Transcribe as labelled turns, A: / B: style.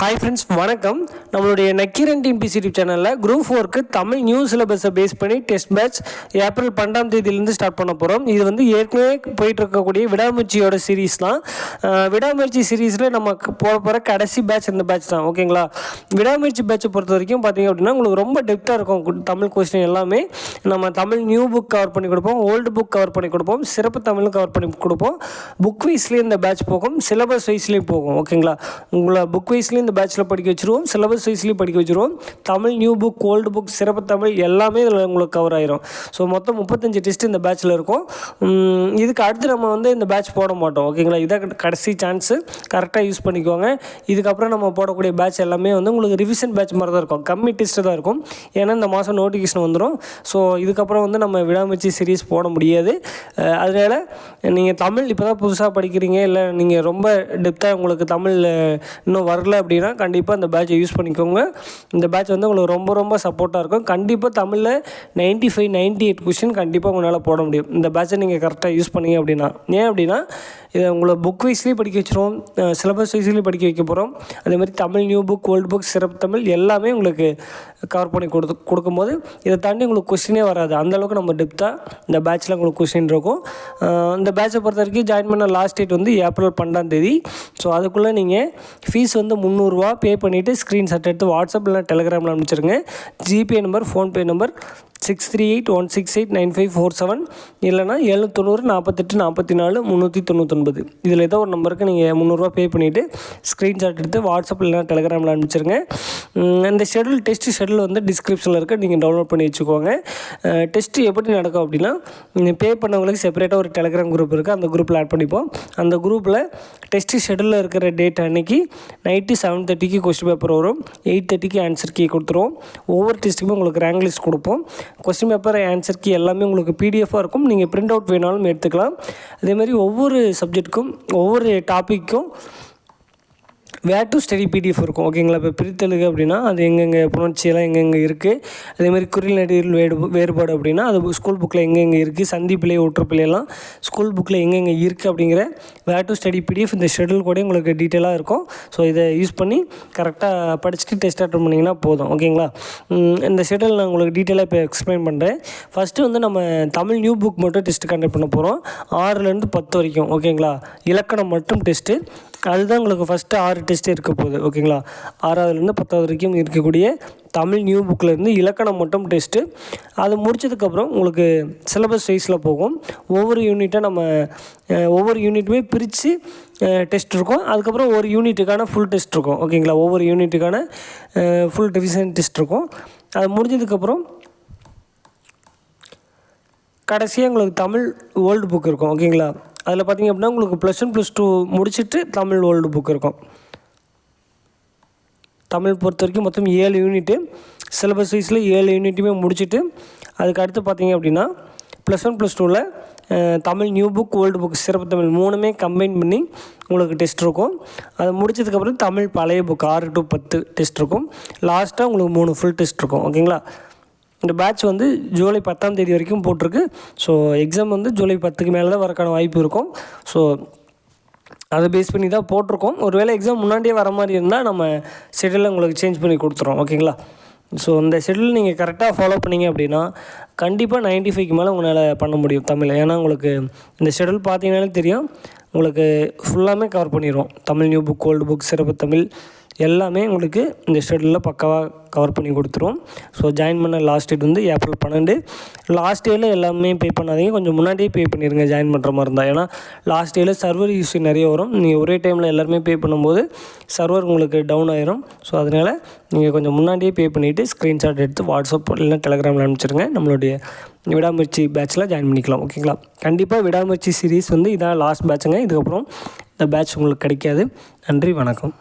A: Hi friends வணக்கம். நம்மளுடைய Nakkheeran TNPSC YouTube சேனலில் குரூப் ஃபோருக்கு தமிழ் நியூ சிலபஸை பேஸ் பண்ணி டெஸ்ட் பேட்ச் ஏப்ரல் பன்னெண்டாம் தேதியிலேருந்து ஸ்டார்ட் பண்ண போகிறோம் இது வந்து ஏற்கனவே போயிட்டு இருக்கக்கூடிய விடாமுயற்சியோட சீரீஸ் தான். விடாமுயற்சி சீரீஸில் நம்ம போக போகிற கடைசி பேட்ச் இந்த பேட்ச் தான். ஓகேங்களா விடாமுயற்சி பேட்சை பொறுத்த வரைக்கும் பார்த்தீங்க அப்படின்னா உங்களுக்கு ரொம்ப டெப்த்தாக இருக்கும் கு- தமிழ் கொஸ்டின் எல்லாமே. நம்ம தமிழ் நியூ புக் கவர் பண்ணி கொடுப்போம் ஓல்டு புக் கவர் பண்ணி கொடுப்போம் சிறப்பு தமிழும் கவர் பண்ணி கொடுப்போம். புக் வைஸ்லேயும் இந்த பேட்ச் போகும் சிலபஸ் வைஸ்லேயும் போகும். ஓகேங்களா உங்களை புக் வைஸ்லேயும் இந்த பேட்ச்சில் படிக்க வச்சுருவோம். சிலபஸ் வைஸ்லேயும் படிக்க வச்சுருவோம். Tamil new book old book சிறப்பு தமிழ் எல்லாமே இதில் உங்களுக்கு கவர் ஆயிரும். ஸோ மொத்தம் முப்பத்தஞ்சு டெஸ்ட் இந்த பேட்ச்சில் இருக்கும். இதுக்கு அடுத்து நம்ம வந்து இந்த பேட்ச் போட மாட்டோம். ஓகேங்களா இதான் கடைசி சான்ஸு கரெக்டாக யூஸ் பண்ணிக்கோங்க. இதுக்கப்புறம் நம்ம போடக்கூடிய பேட்ச் எல்லாமே வந்து உங்களுக்கு ரிவிஷன் பேட்ச் மாதிரி தான் இருக்கும். கம்மி டெஸ்ட்டு தான் இருக்கும். ஏன்னா இந்த மாதம் நோட்டிஃபிகேஷன் வந்துடும் ஸோ இதுக்கப்புறம் வந்து நம்ம விடாமச்சி சீரிஸ் போட முடியாது. அதனால் அதனால நீங்கள் தமிழ் இப்போ தான் புதுசாக படிக்கிறீங்க இல்லை நீங்கள் ரொம்ப டெப்த்தாக உங்களுக்கு தமிழ் இன்னும் வரல அப்படின்னா கண்டிப்பாக இந்த பேட்சை யூஸ் பண்ணிக்கோங்க. இந்த பேட்ச் வந்து உங்களுக்கு ரொம்ப ரொம்ப சப்போர்ட்டாக இருக்கும். கண்டிப்பாக தமிழில் ninety five ninety eight question கண்டிப்பாக உங்களால் போட முடியும். இந்த பேட்சை நீங்கள் கரெக்டாக யூஸ் பண்ணிங்க அப்படின்னா. ஏன் அப்படின்னா இதை உங்களை புக் வைஸ்லேயும் படிக்க வச்சிருவோம். சிலபஸ் வைஸ்லேயும் படிக்க வைக்க போகிறோம் அதே மாதிரி Tamil new book old book சிறப்பு தமிழ் எல்லாமே உங்களுக்கு கவர் பண்ணி கொடுத்து கொடுக்கும்போது இதை தாண்டி உங்களுக்கு கொஸ்டினே வராது. அந்தளவுக்கு நம்ம டெப்த்தாக இந்த பேட்சில் உங்களுக்கு கொஸ்டின் இருக்கும். இந்த பேட்சை பொறுத்த வரைக்கும் ஜாயின் பண்ண லாஸ்ட் டேட் வந்து ஏப்ரல் பன்னெண்டாம் தேதி. ஸோ அதுக்குள்ளே நீங்கள் ஃபீஸ் வந்து முந்நூறு முந்நூறுரூவா பே பண்ணிவிட்டு ஸ்க்ரீன்ஷாட் எடுத்து வாட்ஸ்அப் இல்லை டெலிகிராமில் அனுப்பிச்சிருங்க. GPay number PhonePe number six three eight one six eight nine five four seven இல்லைனா எழுநூத்தொண்ணூறு நாற்பத்தெட்டு நாற்பத்தி நாலு முந்நூற்றி தொண்ணூத்தொன்பது. இதில் ஏதோ ஒரு நம்பருக்கு நீங்கள் முந்நூறுரூவா பே பண்ணிவிட்டு ஸ்க்ரீன்ஷாட் எடுத்து வாட்ஸ்அப் இல்லைனா டெலிகிராமில் அனுப்பிச்சிருங்க. அந்த இந்த ஷெடியூல் டெஸ்ட் ஷெடியூல் வந்து டிஸ்கிரிப்ஷனில் இருக்க. நீங்கள் டவுன்லோட் பண்ணி வச்சுக்கோங்க. டெஸ்ட்டு எப்படி நடக்கும் அப்படின்னா நீங்கள் பே பண்ணவங்களுக்கு செப்பரேட்டாக ஒரு டெலிகிராம் குரூப் இருக்குது அந்த குரூப்பில் ஆட் பண்ணிப்போம். அந்த குரூப்பில் டெஸ்ட் ஷெடியூலில் இருக்கிற டேட் அன்னைக்கு நைட்டு செவன் தேர்ட்டிக்கு கொஸ்டின் பேப்பர் வரும். எயிட் தேர்ட்டிக்கு ஆன்சர் கீ கொடுத்துருவோம். ஒவ்வொரு டெஸ்ட்டுக்குமே உங்களுக்கு ரேங்க் லிஸ்ட் கொடுப்போம். கொஸ்டின் பேப்பர் ஆன்சர் கீ எல்லாமே உங்களுக்கு பிடிஎஃபாக இருக்கும். நீங்கள் பிரிண்ட் அவுட் வேணாலும் எடுத்துக்கலாம். அதே மாதிரி ஒவ்வொரு சப்ஜெக்ட்டுக்கும் ஒவ்வொரு டாப்பிக்கும் வேர் டு ஸ்டடி பிடிஎஃப் இருக்கும். ஓகேங்களா இப்போ பிரித்தெழுகு அப்படின்னா அது எங்கெங்கே புணர்ச்சியெல்லாம் எங்கெங்கே இருக்குது அதேமாதிரி குறில் நடிகர்கள் வேடு வேறுபாடு அப்படின்னா அது ஸ்கூல் புக்கில் எங்கெங்கே இருக்குது சந்தி பிள்ளை ஒற்றுப்பிள்ளையெல்லாம் ஸ்கூல் புக்கில் எங்கெங்கே இருக்குது அப்படிங்கிற வேர் டு ஸ்டடி பிடிஎஃப் இந்த ஷெடியூல் கூட உங்களுக்கு டீட்டெயிலாக இருக்கும். ஸோ இதை யூஸ் பண்ணி கரெக்டாக படிச்சுட்டு டெஸ்ட் அட்டன் பண்ணிங்கன்னா போதும். ஓகேங்களா இந்த ஷெடியூல் நான் உங்களுக்கு டீட்டெயிலாக இப்போ எக்ஸ்பிளைன் பண்ணுறேன் ஃபஸ்ட்டு வந்து நம்ம தமிழ் நியூ புக் மட்டும் டெஸ்ட் கண்டக்ட் பண்ண போகிறோம் ஆறுலேருந்து பத்து வரைக்கும். ஓகேங்களா இலக்கணம் மட்டும் டெஸ்ட்டு அதுதான் உங்களுக்கு ஃபஸ்ட்டு ஆறு டெஸ்ட் இருக்க போகுது ஓகேங்களா ஆறாவதுலேருந்து பத்தாவது வரைக்கும் இருக்கக்கூடிய தமிழ் நியூ புக்கிலேருந்து இலக்கணம் மட்டும் டெஸ்ட்டு அது முடிச்சதுக்கப்புறம் உங்களுக்கு சிலபஸ் வைஸில் போகும். ஒவ்வொரு யூனிட்டாக நம்ம ஒவ்வொரு யூனிட்டுமே பிரித்து டெஸ்ட் இருக்கும். அதுக்கப்புறம் ஒரு யூனிட்டுக்கான ஃபுல் டெஸ்ட் இருக்கும் ஓகேங்களா ஒவ்வொரு யூனிட்டுக்கான ஃபுல் ரிவிஷன் டெஸ்ட் இருக்கும். அது முடிஞ்சதுக்கப்புறம் கடைசியாக உங்களுக்கு தமிழ் ஓல்டு புக் இருக்கும் ஓகேங்களா அதில் பார்த்தீங்க அப்படின்னா உங்களுக்கு ப்ளஸ் ஒன் ப்ளஸ் டூ முடிச்சுட்டு தமிழ் ஓல்டு புக் இருக்கும். தமிழ் பொறுத்த வரைக்கும் மொத்தம் ஏழு யூனிட்டு சிலபஸ் வைஸில் ஏழு யூனிட்டுமே முடிச்சுட்டு அதுக்கு அடுத்து பார்த்திங்க அப்படின்னா ப்ளஸ் ஒன் ப்ளஸ் டூவில் Tamil new book old book சிறப்பு தமிழ் மூணுமே கம்பைன் பண்ணி உங்களுக்கு டெஸ்ட் இருக்கும். அது முடிச்சதுக்கப்புறம் தமிழ் பழைய புக் ஆறு டு பத்து டெஸ்ட் இருக்கும். லாஸ்ட்டாக உங்களுக்கு மூணு ஃபுல் டெஸ்ட் இருக்கும். ஓகேங்களா இந்த பேட்ச் வந்து ஜூலை பத்தாம் தேதி வரைக்கும் போட்டிருக்கு. ஸோ எக்ஸாம் வந்து ஜூலை பத்துக்கு மேலே தான் வரக்கான வாய்ப்பு இருக்கும். ஸோ அதை பேஸ் பண்ணி தான் போட்டிருக்கோம். ஒருவேளை எக்ஸாம் முன்னாடியே வர மாதிரி இருந்தால் நம்ம ஷெடியூலில் உங்களுக்கு சேஞ்ச் பண்ணி கொடுத்துறோம் ஓகேங்களா ஸோ இந்த ஷெடியூல் நீங்கள் கரெக்டாக ஃபாலோ பண்ணீங்க அப்படின்னா கண்டிப்பாக 95 ஃபைவ்க்கு மேலே உங்களால் பண்ண முடியும் தமிழ். ஏன்னா உங்களுக்கு இந்த ஷெடியூல் பார்த்தீங்கனாலே தெரியும். உங்களுக்கு ஃபுல்லாமே கவர் பண்ணிடுவோம் Tamil new book old book சிறப்பு தமிழ். எல்லாமே உங்களுக்கு இந்த ஷெடியூலில் பக்காவாக கவர் பண்ணி கொடுத்துருவோம் ஸோ ஜாயின் பண்ண லாஸ்ட் டேட் வந்து ஏப்ரல் பன்னெண்டு. லாஸ்ட் டேயில் எல்லாமே பே பண்ணாதீங்க. கொஞ்சம் முன்னாடியே பே பண்ணிடுங்க ஜாயின் பண்ணுற மாதிரி இருந்தால் ஏன்னா லாஸ்ட் டேயில் சர்வர் இஷ்யூ நிறைய வரும். நீங்கள் ஒரே டைமில் எல்லாருமே பே பண்ணும்போது சர்வர் உங்களுக்கு டவுன் ஆயிரும். ஸோ அதனால் நீங்கள் கொஞ்சம் முன்னாடியே பே பண்ணிவிட்டு ஸ்க்ரீன்ஷாட் எடுத்து வாட்ஸ்அப் இல்லைனா டெலகிராமில் அனுப்பிச்சிருங்க. நம்மளுடைய விடாமுயற்சி பேட்சில் ஜாயின் பண்ணிக்கலாம். ஓகேங்களா கண்டிப்பாக விடாமுயற்சி சீரீஸ் வந்து இதான் லாஸ்ட் பேட்சுங்க இதுக்கப்புறம் இந்த பேட்ச் உங்களுக்கு கிடைக்காது. நன்றி வணக்கம்.